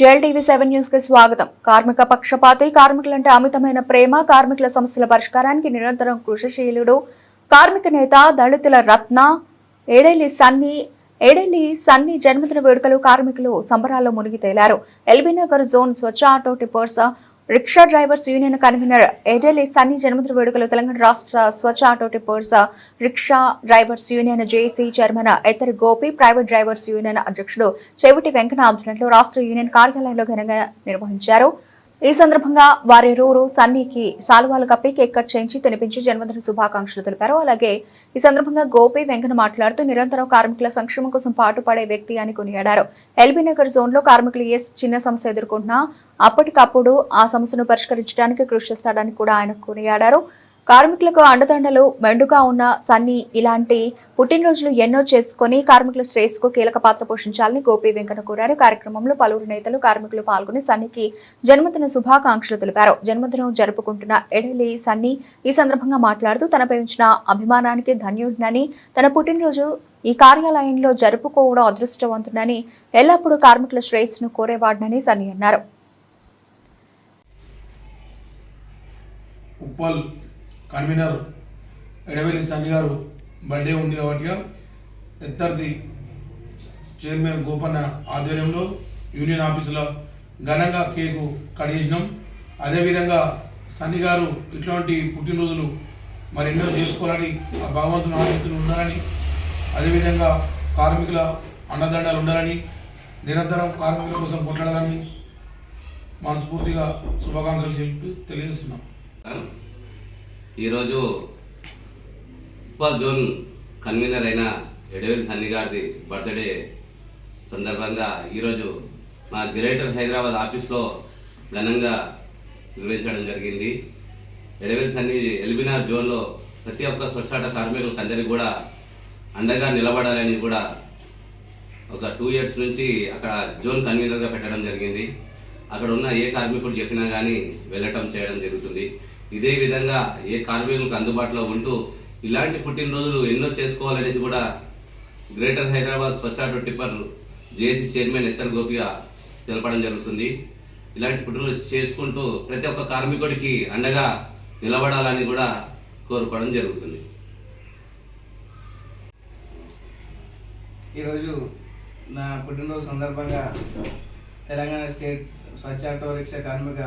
JLTV seven న్యూస్కి స్వాగతం. కార్మిక పక్షపాతి కార్మికులంటే అమితమైన ప్రేమ కార్మికుల సమస్యల పరిష్కారానికి నిరంతరం కృషిశీలుడు కార్మిక నేత దళితుల రత్న ఏడేలి సన్ని ఏడేలి సన్ని జన్మదిన వేడుకలు కార్మికులు సంబరాల్లో మునిగి తేలారు. LB Nagar zone Swachh auto tippers rickshaw drivers union convener Edeli Sunny జన్మదిన వేడుకలు తెలంగాణ రాష్ట్ర Swachh auto tippers rickshaw drivers union JC chairman Ettari Gopi private drivers union అధ్యక్షుడు చెవిటి వెంకట ఆధ్వర్యంలో రాష్ట్ర యూనియన్ కార్యాలయంలో ఘనంగా నిర్వహించారు. ఈ సందర్భంగా వారిరువురు సన్నీకి సాల్వాలు కప్పి కేక్ కట్ చేయించి తినిపించి జన్మదిన శుభాకాంక్షలు తెలిపారు. అలాగే ఈ సందర్భంగా గోపి వెంకన్న మాట్లాడుతూ నిరంతరం కార్మికుల సంక్షేమం కోసం పాటుపడే వ్యక్తి అని కొనియాడారు. ఎల్బీ నగర్ జోన్లో కార్మికులు ఏ చిన్న సమస్య ఎదుర్కొంటున్నా అప్పటికప్పుడు ఆ సమస్యను పరిష్కరించడానికి కృషి చేస్తాడని కూడా ఆయన కొనియాడారు. కార్మికులకు అండదండలు మెండుగా ఉన్న సన్నీ ఇలాంటి పుట్టినరోజులు ఎన్నో చేసుకుని కార్మికుల శ్రేయస్సుకు కీలక పాత్ర పోషించాలని గోపి వెంకన్న కోరారు. కార్యక్రమంలో పలువురు నేతలు కార్మికులు పాల్గొని సన్నీకి జన్మదిన శుభాకాంక్షలు తెలిపారు. జన్మదినం జరుపుకుంటున్న ఎడలి సన్నీ ఈ సందర్భంగా మాట్లాడుతూ తనపై ఉంచిన అభిమానానికి ధన్యుడినని తన పుట్టినరోజు ఈ కార్యాలయంలో జరుపుకోవడం అదృష్టవంతుడని ఎల్లప్పుడూ కార్మికుల శ్రేయస్సును కోరేవాడినని సన్నీ అన్నారు. ఉప్పల్ కన్వీనర్ ఎడవెల్లి సన్ని గారు బర్త్డే ఉంది కాబట్టిగా ఎత్తర్ది చైర్మన్ గోపన్న ఆధ్వర్యంలో యూనియన్ ఆఫీసులో ఘనంగా కేకు కట్ చేసినాం అదేవిధంగా సన్ని గారు ఇట్లాంటి పుట్టినరోజులు మరెన్నో చేసుకోవాలని ఆ భగవంతుని ఆశీస్సులు ఉండాలని అదేవిధంగా కార్మికుల అన్నదండాలు ఉండాలని నిరంతరం కార్మికుల కోసం కొట్లాడాలని మనస్ఫూర్తిగా శుభాకాంక్షలు చెప్పి తెలియజేస్తున్నాం. ఈరోజు ఉప్పల్ జోన్ కన్వీనర్ అయిన ఎడవేలి సన్ని గారిది బర్త్డే సందర్భంగా ఈరోజు మా గ్రేటర్ హైదరాబాద్ ఆఫీస్లో ఘనంగా నిర్వహించడం జరిగింది. ఎడవేలి సన్ని ఎల్బినార్ జోన్లో ప్రతి ఒక్క స్వచ్ఛాట కార్మికులకు అందరికీ కూడా అండగా నిలబడాలని కూడా ఒక టూ ఇయర్స్ నుంచి అక్కడ జోన్ కన్వీనర్గా పెట్టడం జరిగింది. అక్కడ ఉన్న ఏ కార్మికుడు చెప్పినా కానీ వెళ్ళటం చేయడం జరుగుతుంది. ఇదే విధంగా ఏ కార్మికులకు అందుబాటులో ఉంటూ ఇలాంటి పుట్టినరోజులు ఎన్నో చేసుకోవాలనేసి కూడా greater Hyderabad Swachh auto tipper JAC chairman Ettar గోపిగా తెలపడం జరుగుతుంది. ఇలాంటి పుట్టినరోజు చేసుకుంటూ ప్రతి ఒక్క కార్మికుడికి అండగా నిలబడాలని కూడా కోరుకోవడం జరుగుతుంది. ఈరోజు నా పుట్టినరోజు సందర్భంగా Telangana state Swachh auto rickshaw కార్మిక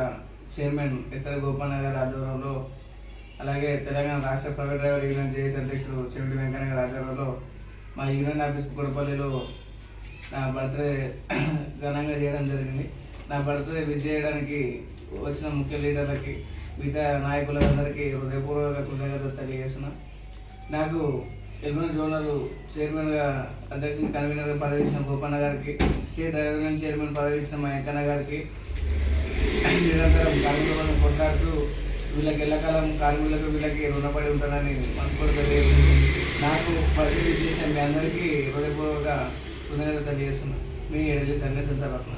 చైర్మన్ ఇతర గోపన్న గారి ఆధ్వర్యంలో అలాగే తెలంగాణ రాష్ట్ర ప్రైవేట్ డ్రైవర్ యూనియన్ జేఎస్ అధ్యక్షుడు చెవిటి వెంకన్న గారి ఆధ్వర్యంలో మా యూనియన్ ఆఫీస్ కుక్కడపల్లిలో నా బర్త్డే ఘనంగా చేయడం జరిగింది. నా బర్త్డే విజ్ చేయడానికి వచ్చిన ముఖ్య లీడర్లకి మిగతా నాయకులందరికీ హృదయపూర్వక కృతజ్ఞతలు తెలియజేస్తున్నా. నాకు ఎల్బన్ జోనర్ చైర్మన్గా అధ్యక్షుని కన్వీనర్గా పదవి ఇచ్చిన గోపన్న గారికి స్టేట్ డ్రైవర్ చైర్మన్ పదవి ఇచ్చిన మా వెంకన్న గారికి నిరంతరం కార్మికులను కొట్లాడుతూ వీళ్ళకి ఎల్లకాలం కార్మికులకు వీళ్ళకి రుణపడి ఉంటానని మనస్ఫూర్తి తెలియదు నాకు పరిస్థితి చేసిన మీ అందరికీ హృదయపూర్వక కృతజ్ఞత తెలియజేస్తున్నాను. మీ ఎడలి సన్నిహిత తర్వాత.